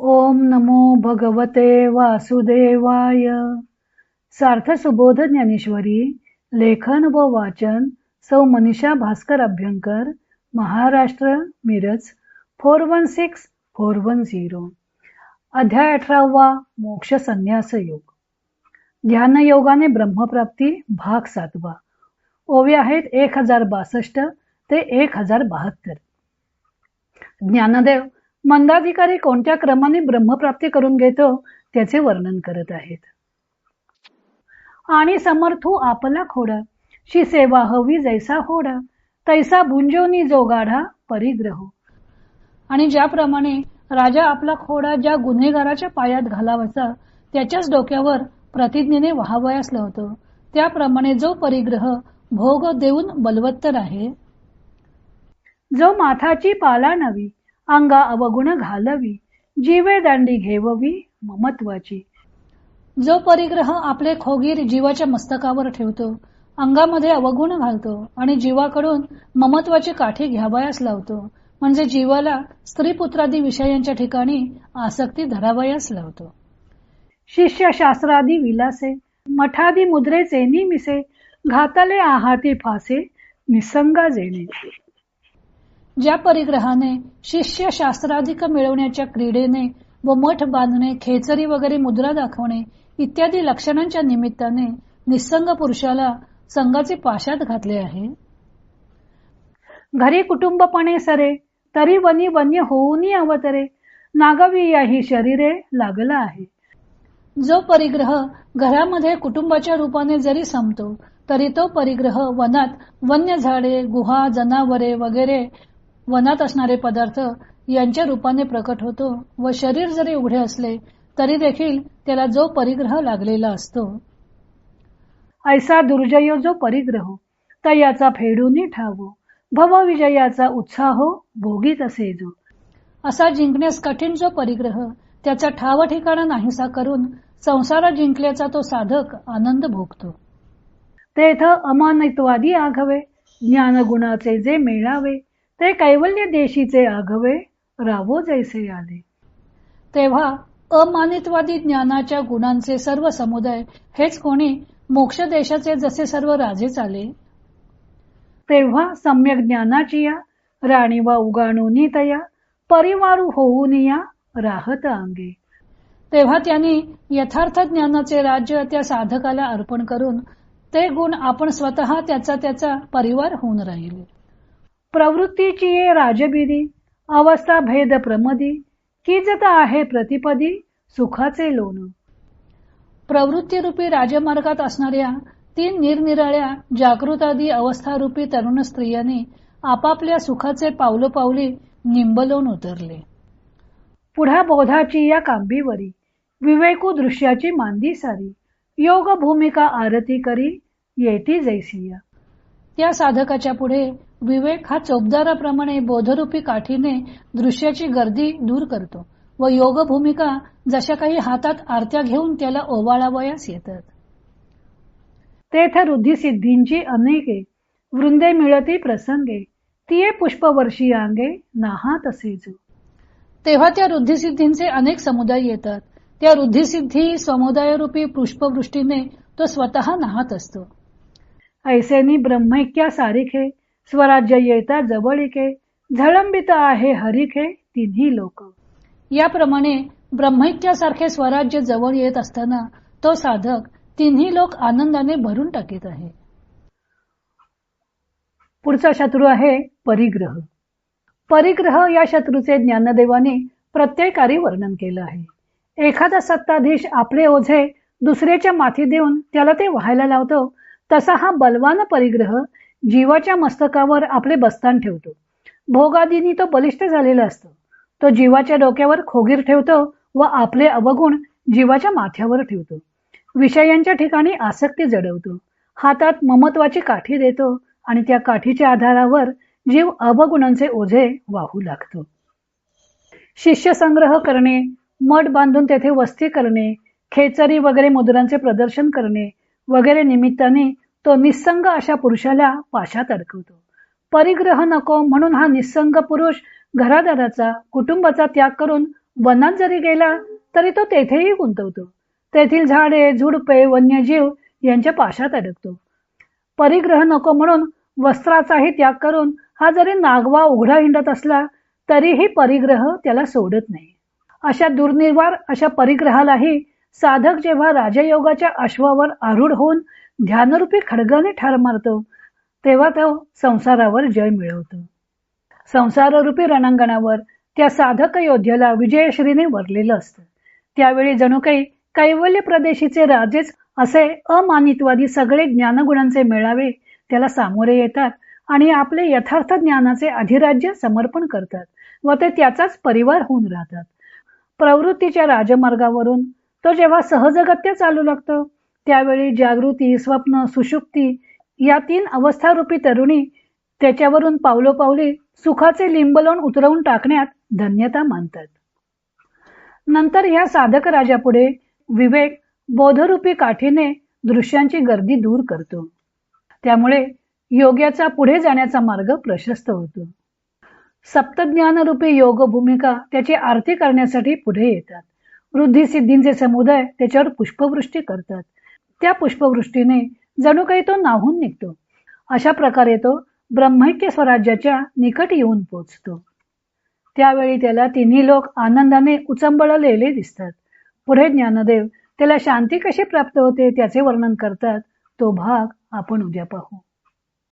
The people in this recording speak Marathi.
ओम नमो भगवते वासुदेवाय. सार्थ सुबोध ज्ञानेश्वरी लेखन व वाचन सौ Manisha Bhaskar Abhyankar Maharashtra Miraj four one six four one zero. अध्याय अठरावा मोक्ष संन्यास योग. ध्यान योगाने ब्रह्मप्राप्ती भाग सातवा. ओवे आहेत एक हजार बासष्ट ते एक हजार बहात्तर. ज्ञानदेव मंदाधिकारी कोणत्या क्रमाने ब्रह्मप्राप्ती करून घेतो त्याचे वर्णन करत आहेत. आणि समर्थू आपला खोडा शी सेवा हवी जैसा होडा तैसा भुंजोनी जो गाढा परिग्रह. आणि ज्याप्रमाणे राजा आपला खोडा ज्या गुन्हेगाराच्या पायात घालावाचा त्याच्याच डोक्यावर प्रतिज्ञेने व्हावयास होतं. त्याप्रमाणे जो परिग्रह भोग देऊन बलवत्तर आहे. जो माथाची पाला नवी अंगा अवगुण घालवी जीवे दांडी घेववी ममत्वाची. जो परिग्रह आपले खोगीर जीवाच्या मस्तकावर ठेवतो अंगामध्ये अवगुण घालतो आणि जीवाकडून ममत्वाची काठी घ्यावयास लावतो म्हणजे जीवाला स्त्री पुत्रादी विषयांच्या ठिकाणी आसक्ती धरावयास लावतो. शिष्य शास्त्रादी विलासे मठादी मुद्रेचे निमिसे घातले आहाती फासे निसंगा जेणे. ज्या परिग्रहाने शिष्य शास्त्राधिक मिळवण्याच्या क्रीडेने व मठ बांधणे खेचरी वगैरे मुद्रा दाखवणे इत्यादी लक्षणांच्या निमित्ताने निसंग पुरुषाला संघाचे पाशात घातले आहे. घरी कुटुंबपणे सरे तरी वनी वन्य होऊनी अवतरे नागवी याही शरीरे लागला आहे. जो परिग्रह घरामध्ये कुटुंबाच्या रूपाने जरी संपतो तरी तो परिग्रह वनात वन्य झाडे गुहा जनावरे वगैरे वनात असणारे पदार्थ यांच्या रूपाने प्रकट होतो व शरीर जरी उघडे असले तरी देखील त्याला जो परिग्रह लागलेला असतो. ऐसा दुर्जय जो परिग्रह तयाचा फेडून ठावो भव विजयाचा उत्साह भोगीत असे जो असा जिंकण्यास कठीण जो परिग्रह त्याचा ठाव ठिकाणा नाहीसा करून संसार जिंकल्याचा तो साधक आनंद भोगतो. तेथ अमानित्वादी आघवे ज्ञानगुणाचे जे मेळावे ते कैवल्य देशीचे आघवे रावो जैसे आले. तेव्हा अमानितवादी ज्ञानाच्या गुणांचे सर्व समुदाय हेच कोणी मोक्ष देशाचे जसे सर्व राजे चाले? तेव्हा सम्यक ज्ञानाची या राणी वा उगाणूनी तया परिवारू होऊन या राहत अंगे तेव्हा त्यांनी यथार्थ ज्ञानाचे राज्य त्या साधकाला अर्पण करून ते गुण आपण स्वतः त्याचा त्याचा परिवार होऊन राहिले. प्रवृत्तीची ये राजबिरी अवस्था भेद प्रमदी किजत आहे प्रतिपदी सुखाचे लोण. प्रवृत्तीरूपी राजमार्गात असणाऱ्या तीन निरनिराळ्या जागृतादी अवस्थारूपी तरुण स्त्रियांनी आपापल्या सुखाचे पावलोपावली निंबलोन उतरले. पुढा बोधाची या कांबीवरी विवेकू दृश्याची मांदी सारी योग भूमिका आरती करी येती जैसिया त्या साधकाच्या पुढे विवेक हा चोपदाराप्रमाणे बोधरूपी काठीने दृश्याची गर्दी दूर करतो व योग भूमिका जशा काही हातात आरत्या घेऊन त्याला ओवाळावयास येतात. तेथ रुद्धी सिद्धींची अनेके वृंदे मिळती प्रसंगे तिये पुष्पवर्षी अंगे नाहा तसेच तेव्हा त्या रुद्धिसिद्धींचे अनेक समुदाय येतात. त्या रुद्धिसिद्धी समुदायरूपी पुष्पवृष्टीने तो स्वतः नाहत असतो. ऐसेनी ब्रह्मैक्या सारिखे स्वराज्य येता जवळिके झळंबित आहे हरिखे तिन्ही लोक. याप्रमाणे ब्रह्मैक्यासारखे स्वराज्य जवळ येत असताना तो साधक तिन्ही लोक आनंदाने भरून टाकीत आहे. पुढचा शत्रू आहे परिग्रह. परिग्रह या शत्रूचे ज्ञानदेवाने प्रत्येकारी वर्णन केलं आहे. एखादा सत्ताधीश आपले ओझे दुसऱ्याच्या माथी देऊन त्याला ते व्हायला लावतो तसा हा बलवान परिग्रह जीवाच्या मस्तकावर आपले बस्तान ठेवतो. भोगादीनी तो बलिष्ठ झालेला असतो. तो जीवाच्या डोक्यावर खोगीर ठेवतो व आपले अवगुण जीवाच्या माथ्यावर ठेवतो. विषयांच्या ठिकाणी आसक्ती जडवतो. हातात ममत्वाची काठी देतो आणि त्या काठीच्या आधारावर जीव अवगुणांचे ओझे वाहू लागतो. शिष्य संग्रह करणे मठ बांधून तेथे वस्ती करणे खेचरी वगैरे मुद्रांचे प्रदर्शन करणे वगैरे निमित्ताने तो निसंग अशा पुरुषाला पाशात अडकवतो. परिग्रह नको म्हणून हा निसंग पुरुष घरादाराचा कुटुंबाचा त्याग करून वनात जरी गेला तरी तो तेथेही गुंतवतो. तेथील झाडे झुडपे वन्यजीव यांच्या पाशात अडकतो. परिग्रह नको म्हणून वस्त्राचाही त्याग करून हा जरी नागवा उघडा हिंडत असला तरीही परिग्रह त्याला सोडत नाही. अशा दुर्निवार अशा परिग्रहालाही साधक जेव्हा राजयोगाच्या अश्वावर आरूढ होऊन ध्यानरूपी खडगाने ठार मारतो तेव्हा तो संसारावर जय मिळवतो. संसाररूपी रणांगणावर त्या साधक योद्ध्याला विजयश्रीने वरलेलं असतं. त्यावेळी जणू काही कैवल्य प्रदेशीचे राजेच असे अमानितवादी सगळे ज्ञानगुणांचे मेळावे त्याला सामोरे येतात आणि आपले यथार्थ ज्ञानाचे अधिराज्य समर्पण करतात व ते त्याचाच परिवार होऊन राहतात. प्रवृत्तीच्या राजमार्गावरून तो जेव्हा सहजगत्य चालू लागतो त्यावेळी जागृती स्वप्न सुषुप्ती या तीन अवस्थारूपी तरुणी त्याच्यावरून पावलोपावली सुखाचे लिंबलोण उतरवून टाकण्यात धन्यता मानतात. नंतर ह्या साधक राजापुढे विवेक बोधरूपी काठीने दृश्यांची गर्दी दूर करतो. त्यामुळे योग्याचा पुढे जाण्याचा मार्ग प्रशस्त होतो. सप्तज्ञानरूपी योग भूमिका त्याची आरती करण्यासाठी पुढे येतात. वृद्धी सिद्धींचे समुदाय त्याच्यावर पुष्पवृष्टी करतात. त्या पुष्पवृष्टीने जणू काही तो नाहून निघतो. अशा प्रकारे तो ब्रह्मैक्य स्वराज्याच्या निकट येऊन पोचतो. त्यावेळी त्याला तिन्ही लोक आनंदाने उचंबळलेले दिसतात. पुढे ज्ञानदेव त्याला शांती कशी प्राप्त होते त्याचे वर्णन करतात तो भाग आपण उद्या पाहू.